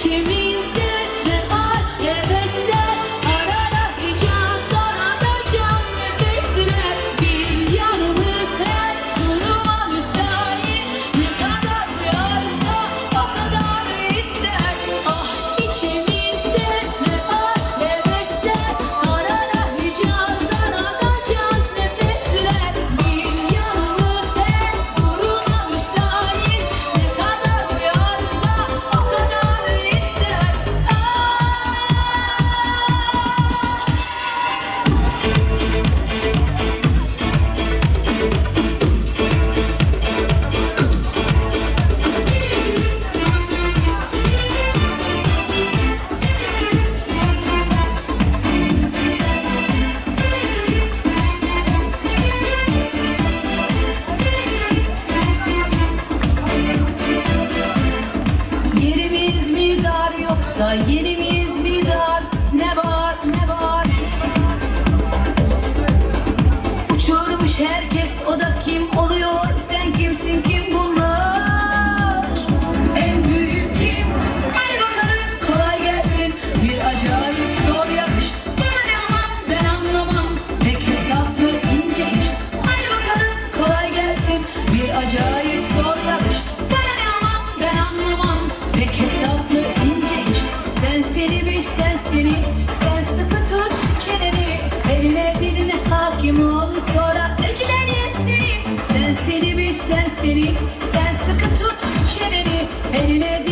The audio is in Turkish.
to me. Yerimiz mi dar yoksa yerimiz gözleri Sen sıkı tut çeneni Eline